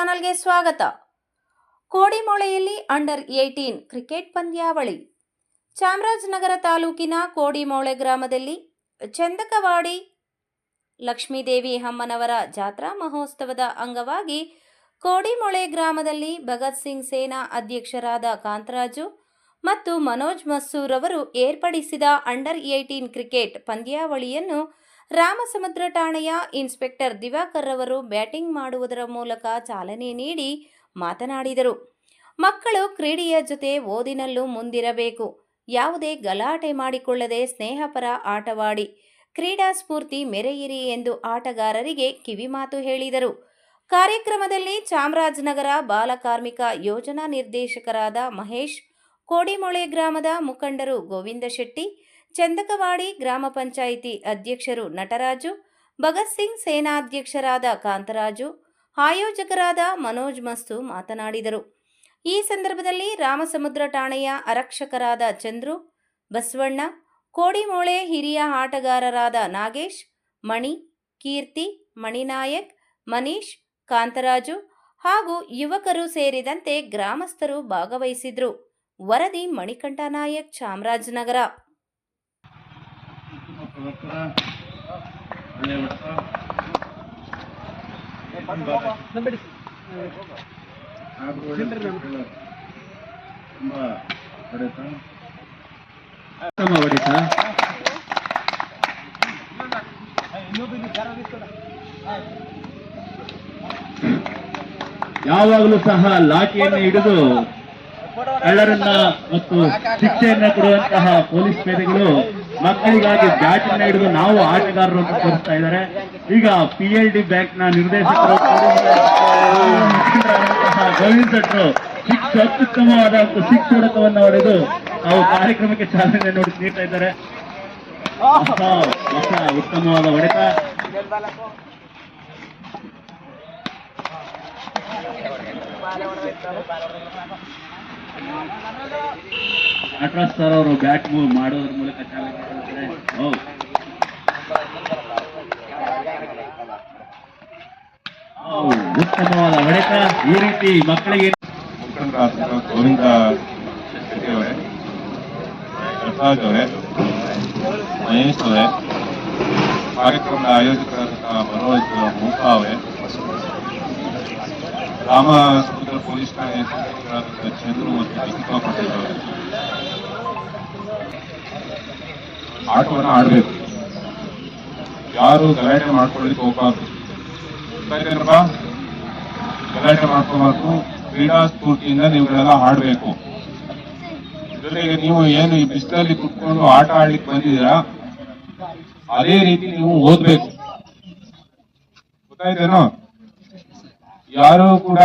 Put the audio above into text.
ಚಾನೆಲ್ಗೆ ಸ್ವಾಗತ. ಕೋಡಿಮೊಳೆಯಲ್ಲಿ under eighteen cricket ಪಂದ್ಯಾವಳಿ. ಚಾಮರಾಜನಗರ ತಾಲೂಕಿನ ಕೋಡಿಮೊಳೆ ಗ್ರಾಮದಲ್ಲಿ ಚಂದಕವಾಡಿ ಲಕ್ಷ್ಮೀದೇವಿ ಅಮ್ಮನವರ ಜಾತ್ರಾ ಮಹೋತ್ಸವದ ಅಂಗವಾಗಿ ಕೋಡಿಮೊಳೆ ಗ್ರಾಮದಲ್ಲಿ ಭಗತ್ ಸಿಂಗ್ ಸೇನಾ ಅಧ್ಯಕ್ಷರಾದ ಕಾಂತರಾಜು ಮತ್ತು ಮನೋಜ್ ಮಸ್ಸೂರ್ ಅವರು ಏರ್ಪಡಿಸಿದ ಅಂಡರ್ ಏಯ್ಟೀನ್ ಕ್ರಿಕೆಟ್ ಪಂದ್ಯಾವಳಿಯನ್ನು ರಾಮಸಮುದ್ರ ಠಾಣೆಯ ಇನ್ಸ್ಪೆಕ್ಟರ್ ದಿವಾಕರ್ ಅವರು ಬ್ಯಾಟಿಂಗ್ ಮಾಡುವುದರ ಮೂಲಕ ಚಾಲನೆ ನೀಡಿ ಮಾತನಾಡಿದರು. ಮಕ್ಕಳು ಕ್ರೀಡೆಯ ಜೊತೆ ಓದಿನಲ್ಲೂ ಮುಂದಿರಬೇಕು. ಯಾವುದೇ ಗಲಾಟೆ ಮಾಡಿಕೊಳ್ಳದೆ ಸ್ನೇಹಪರ ಆಟವಾಡಿ. ಕ್ರೀಡಾ ಸ್ಫೂರ್ತಿ ಮೆರೆಯಿರಿ ಎಂದು ಆಟಗಾರರಿಗೆ ಕಿವಿಮಾತು ಹೇಳಿದರು. ಕಾರ್ಯಕ್ರಮದಲ್ಲಿ ಚಾಮರಾಜನಗರ ಬಾಲಕಾರ್ಮಿಕ ಯೋಜನಾ ನಿರ್ದೇಶಕರಾದ ಮಹೇಶ್, ಕೋಡಿಮೊಳೆ ಗ್ರಾಮದ ಮುಖಂಡರು ಗೋವಿಂದ ಶೆಟ್ಟಿ ಚಂದಕವಾಡಿ ಗ್ರಾಮ ಪಂಚಾಯಿತಿ ಅಧ್ಯಕ್ಷರು ನಟರಾಜು, ಭಗತ್ ಸಿಂಗ್ ಸೇನಾಧ್ಯಕ್ಷರಾದ ಕಾಂತರಾಜು, ಆಯೋಜಕರಾದ ಮನೋಜ್ ಮಸ್ತು ಮಾತನಾಡಿದರು. ಈ ಸಂದರ್ಭದಲ್ಲಿ ರಾಮಸಮುದ್ರ ಠಾಣೆಯ ಅರಕ್ಷಕರಾದ ಚಂದ್ರು, ಬಸವಣ್ಣ, ಕೋಡಿಮೋಳೆ ಹಿರಿಯ ಆಟಗಾರರಾದ ನಾಗೇಶ್, ಮಣಿ, ಕೀರ್ತಿ, ಮಣಿನಾಯಕ್, ಮನೀಶ್, ಕಾಂತರಾಜು ಹಾಗೂ ಯುವಕರು ಸೇರಿದಂತೆ ಗ್ರಾಮಸ್ಥರು ಭಾಗವಹಿಸಿದ್ರು. ವರದಿ ಮಣಿಕಂಠನಾಯಕ್ ಚಾಮರಾಜನಗರ. ಯಾವಾಗಲೂ ಸಹ ಲಾಠಿಯನ್ನು ಹಿಡಿದು ಕಳ್ಳರನ್ನ ಮತ್ತು ಶಿಕ್ಷೆಯನ್ನ ಕೊಡುವಂತಹ ಪೊಲೀಸ್ ಪೇದೆಗಳು ಮಕ್ಕಳಿಗಾಗಿ ಬ್ಯಾಟನ್ನ ಹಿಡಿದು ನಾವು ಆಟಗಾರರನ್ನು ತೋರಿಸ್ತಾ ಇದ್ದಾರೆ. ಈಗ ಪಿ ಎಲ್ ಡಿ ಬ್ಯಾಂಕ್ನ ನಿರ್ದೇಶಕರು ಗೋವಿಂದ್ ಶೆಟ್ರು ಸಿಕ್ಸ್ ಅತ್ಯುತ್ತಮವಾದ ಸಿಕ್ಸ್ ಹೊಡೆತವನ್ನು ಹೊಡೆದು ನಾವು ಕಾರ್ಯಕ್ರಮಕ್ಕೆ ಚಾಲನೆ ನೋಡಿ ನೀಡ್ತಾ ಇದ್ದಾರೆ. ಉತ್ತಮವಾದ ಹೊಡೆತ. ನಟರಾಜ್ ಸರ್ ಅವರು ಬ್ಯಾಟ್ ಮೂವ್ ಮಾಡೋದ್ರ ಮೂಲಕ ಚಾಲನೆ ಉತ್ತಮವಾದ ಹೊಡೆತ ಈ ರೀತಿ ಮಕ್ಕಳಿಗೆ. ಗೋವಿಂದ ಶೆಟ್ಟಿ ಅವರೇ ಪ್ರಸಾದ್ ಅವರೇ ಮಹೇಶ್ ಅವರೇ ಕಾರ್ಯಕ್ರಮದ ಆಯೋಜಕರಾದಂತಹ ಮನೋಜ್ ಮೂಕಾ ಅವರೇ ರಾಮ ಪೊಲೀಸ್ ಠಾಣೆ ಚಂದ್ರು ಮತ್ತು ದೀಪಿಕಾ ಪಟೇಲ್ ಅವರೇ. ಆಟವನ್ನು ಆಡಬೇಕು. ಯಾರು ಗಲಾಟೆ ಮಾಡ್ಕೊಳ್ಳಿಕ್ಕೆ ಹೋಗಬಾರ್ದು. ಗೊತ್ತಾಯ್ತೇನಪ್ಪ? ಗಲಾಟೆ ಮಾಡ್ಕೋಬಾರ್ದು ಕ್ರೀಡಾ ಸ್ಫೂರ್ತಿಯಿಂದ ನೀವುಗಳೆಲ್ಲ ಆಡಬೇಕು. ಜೊತೆಗೆ ನೀವು ಏನು ಈ ಬಿಸಿಲಲ್ಲಿ ಕುತ್ಕೊಂಡು ಆಟ ಆಡ್ಲಿಕ್ಕೆ ಬಂದಿದ್ದೀರಾ, ಅದೇ ರೀತಿ ನೀವು ಓದ್ಬೇಕು. ಗೊತ್ತಾಯ್ತೇನೋ? ಯಾರು ಕೂಡ